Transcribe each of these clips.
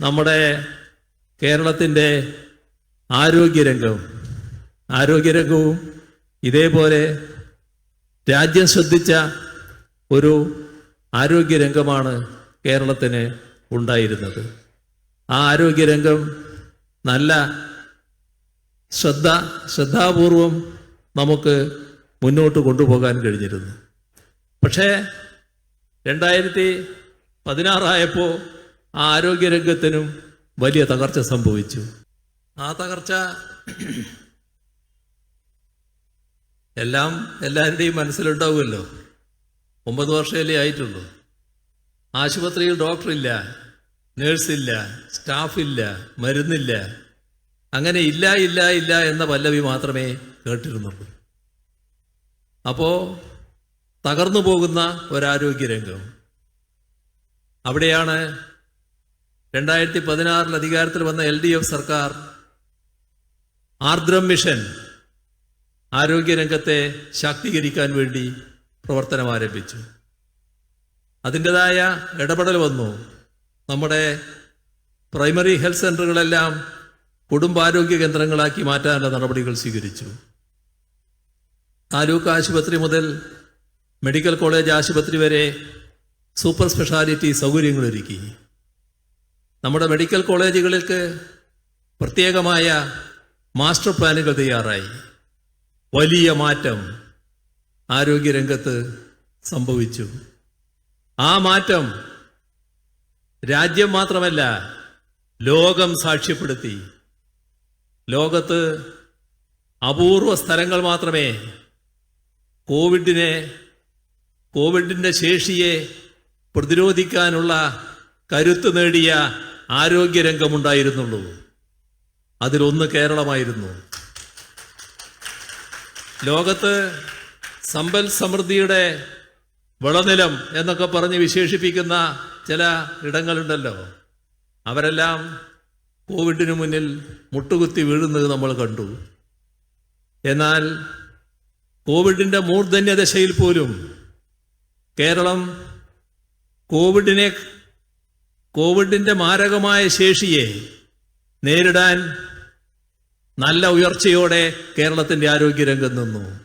നമ്മുടെ കേരളത്തിന്റെ ആരോഗ്യരംഗവും ആരോഗ്യരംഗവും ഇതേപോലെ രാജ്യം ശ്രദ്ധിച്ച ഒരു ആരോഗ്യരംഗമാണ് കേരളത്തിന് ഉണ്ടായിരുന്നത്. ആ ആരോഗ്യരംഗം നല്ല ശ്രദ്ധ ശ്രദ്ധാപൂർവം നമുക്ക് മുന്നോട്ട് കൊണ്ടുപോകാൻ കഴിഞ്ഞിരുന്നു. പക്ഷേ രണ്ടായിരത്തി പതിനാറായപ്പോൾ ആരോഗ്യരംഗത്തിനും വലിയ തകർച്ച സംഭവിച്ചു. ആ തകർച്ച എല്ലാം എല്ലാവരുടെയും മനസ്സിലുണ്ടാവുമല്ലോ. ഒമ്പത് വർഷമല്ലേ ആയിട്ടുള്ളൂ. ആശുപത്രിയിൽ ഡോക്ടറില്ല നേഴ്സില്ല സ്റ്റാഫില്ല മരുന്നില്ല. അങ്ങനെ ഇല്ല ഇല്ല ഇല്ല എന്ന പല്ലവി മാത്രമേ കേട്ടിരുന്നുള്ളൂ. അപ്പോ തകർന്നു പോകുന്ന ഒരാരോഗ്യരംഗം. അവിടെയാണ് രണ്ടായിരത്തി പതിനാറിൽ അധികാരത്തിൽ വന്ന എൽ ഡി എഫ് സർക്കാർ ആർദ്രം മിഷൻ ആരോഗ്യരംഗത്തെ ശാക്തീകരിക്കാൻ വേണ്ടി പ്രവർത്തനം ആരംഭിച്ചു. അതിന്റെതായ ഇടപെടൽ വന്നു. നമ്മുടെ പ്രൈമറി ഹെൽത്ത് സെന്ററുകളെല്ലാം കുടുംബാരോഗ്യ കേന്ദ്രങ്ങളാക്കി മാറ്റാനുള്ള നടപടികൾ സ്വീകരിച്ചു. താലൂക്ക് ആശുപത്രി മുതൽ മെഡിക്കൽ കോളേജ് ആശുപത്രി വരെ സൂപ്പർ സ്പെഷ്യാലിറ്റി സൗകര്യങ്ങൾ ഒരുക്കി. നമ്മുടെ മെഡിക്കൽ കോളേജുകൾക്ക് പ്രത്യേകമായ മാസ്റ്റർ പ്ലാനുകൾ തയ്യാറായി. വലിയ മാറ്റം ആരോഗ്യരംഗത്ത് സംഭവിച്ചു. ആ മാറ്റം രാജ്യം മാത്രമല്ല ലോകം സാക്ഷ്യപ്പെടുത്തി. ലോകത്ത് അപൂർവ സ്ഥലങ്ങൾ മാത്രമേ കോവിഡിനെ കോവിഡിന്റെ ശേഷിയെ പ്രതിരോധിക്കാനുള്ള കരുത്ത് നേടിയ ആരോഗ്യരംഗമുണ്ടായിരുന്നുള്ളൂ. അതിലൊന്ന് കേരളമായിരുന്നു. ലോകത്ത് സമ്പൽ സമൃദ്ധിയുടെ വിളനിലം എന്നൊക്കെ പറഞ്ഞ് വിശേഷിപ്പിക്കുന്ന ചില ഇടങ്ങളുണ്ടല്ലോ. അവരെല്ലാം കോവിഡിന് മുന്നിൽ മുട്ടുകുത്തി വീഴുന്നത് നമ്മൾ കണ്ടു. എന്നാൽ കോവിഡിന്റെ മൂർധന്യ ദശയിൽ പോലും കേരളം കോവിഡിനെ കോവിഡിന്റെ മാരകമായ ശേഷിയെ നേരിടാൻ നല്ല ഉയർച്ചയോടെ കേരളത്തിന്റെ ആരോഗ്യരംഗം നിന്നു.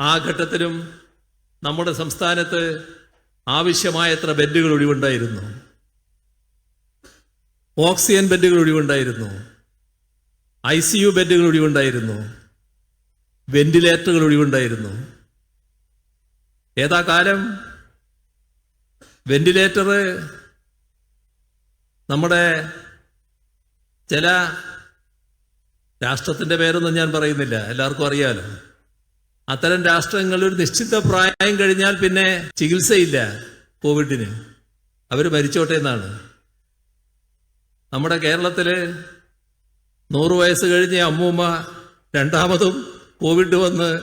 ആ ഘട്ടത്തിലും നമ്മുടെ സംസ്ഥാനത്ത് ആവശ്യമായത്ര ബെഡുകൾ ഒഴിവുണ്ടായിരുന്നു. ഓക്സിജൻ ബെഡുകൾ ഒഴിവുണ്ടായിരുന്നു. ഐ സി യു ബെഡുകൾ ഒഴിവുണ്ടായിരുന്നു. വെന്റിലേറ്ററുകൾ ഒഴിവുണ്ടായിരുന്നു. ഏതാ കാലം? വെന്റിലേറ്റർ നമ്മുടെ ചില രാഷ്ട്രത്തിന്റെ പേരൊന്നും ഞാൻ പറയുന്നില്ല. എല്ലാവർക്കും അറിയാലോ. അത്തരം രാഷ്ട്രങ്ങളിൽ ഒരു നിശ്ചിത പ്രായം കഴിഞ്ഞാൽ പിന്നെ ചികിത്സയില്ല കോവിഡിന്. അവർ മരിച്ചോട്ടെ എന്നാണ്. നമ്മുടെ കേരളത്തിൽ നൂറ് വയസ്സ് കഴിഞ്ഞ അമ്മൂമ്മ രണ്ടാമതും കോവിഡ് വന്ന്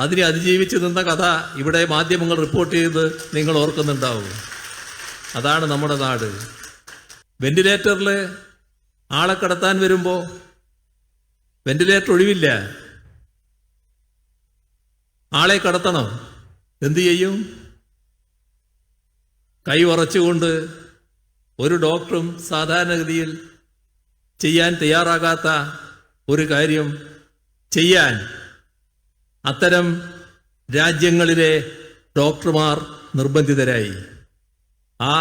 അതിനെ അതിജീവിച്ച് നിന്ന കഥ ഇവിടെ മാധ്യമങ്ങൾ റിപ്പോർട്ട് ചെയ്ത് നിങ്ങൾ ഓർക്കുന്നുണ്ടാവും. അതാണ് നമ്മുടെ നാട്. വെന്റിലേറ്ററിൽ ആളെ കടത്താൻ വരുമ്പോൾ വെന്റിലേറ്റർ ഒഴിവില്ല. ആളെ കടത്തണം. എന്തു ചെയ്യും? കൈ ഉറച്ചുകൊണ്ട് ഒരു ഡോക്ടറും സാധാരണഗതിയിൽ ചെയ്യാൻ തയ്യാറാകാത്ത ഒരു കാര്യം ചെയ്യാൻ അത്തരം രാജ്യങ്ങളിലെ ഡോക്ടർമാർ നിർബന്ധിതരായി. ആ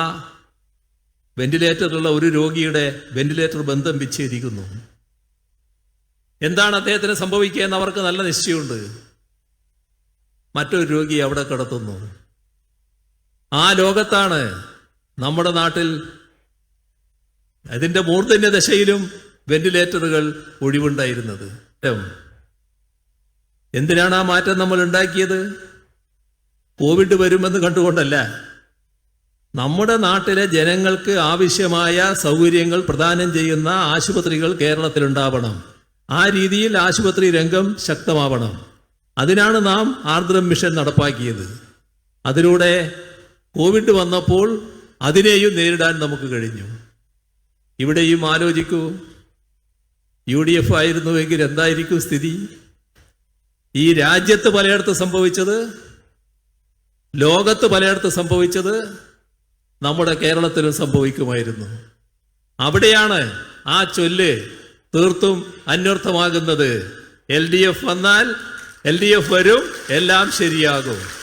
വെന്റിലേറ്ററിലുള്ള ഒരു രോഗിയുടെ വെന്റിലേറ്റർ ബന്ധം വിച്ഛേദിക്കുന്നു. എന്താണ് അദ്ദേഹത്തിന് സംഭവിക്കുക എന്ന് അവർക്ക് നല്ല നിശ്ചയമുണ്ട്. മറ്റൊരു രോഗി അവിടെ കിടത്തുന്നു. ആ ലോകത്താണ് നമ്മുടെ നാട്ടിൽ അതിന്റെ മൂർധന്യ ദശയിലും വെന്റിലേറ്ററുകൾ ഒഴിവുണ്ടായിരുന്നത്. എന്തിനാണ് ആ മാറ്റം നമ്മൾ ഉണ്ടാക്കിയത്? കോവിഡ് വരുമെന്ന് കണ്ടുകൊണ്ടല്ല. നമ്മുടെ നാട്ടിലെ ജനങ്ങൾക്ക് ആവശ്യമായ സൗകര്യങ്ങൾ പ്രദാനം ചെയ്യുന്ന ആശുപത്രികൾ കേരളത്തിലുണ്ടാവണം. ആ രീതിയിൽ ആശുപത്രി രംഗം ശക്തമാവണം. അതിനാണ് നാം ആർദ്രം മിഷൻ നടപ്പാക്കിയത്. അതിലൂടെ കോവിഡ് വന്നപ്പോൾ അതിനെയും നേരിടാൻ നമുക്ക് കഴിഞ്ഞു. ഇവിടെയും ആലോചിക്കൂ. യു ഡി എഫ് ആയിരുന്നുവെങ്കിൽ എന്തായിരിക്കും സ്ഥിതി? ഈ രാജ്യത്ത് പലയിടത്ത് സംഭവിച്ചത്? ലോകത്ത് പലയിടത്ത് സംഭവിച്ചത്? നമ്മുടെ കേരളത്തിലും സംഭവിക്കുമായിരുന്നു. അവിടെയാണ് ആ ചൊല്ല് തീർത്തും അന്വർത്ഥമാകുന്നത്. എൽ ഡി എഫ് വന്നാൽ എൽ ഡി എഫ് വരും എല്ലാം ശരിയാകും.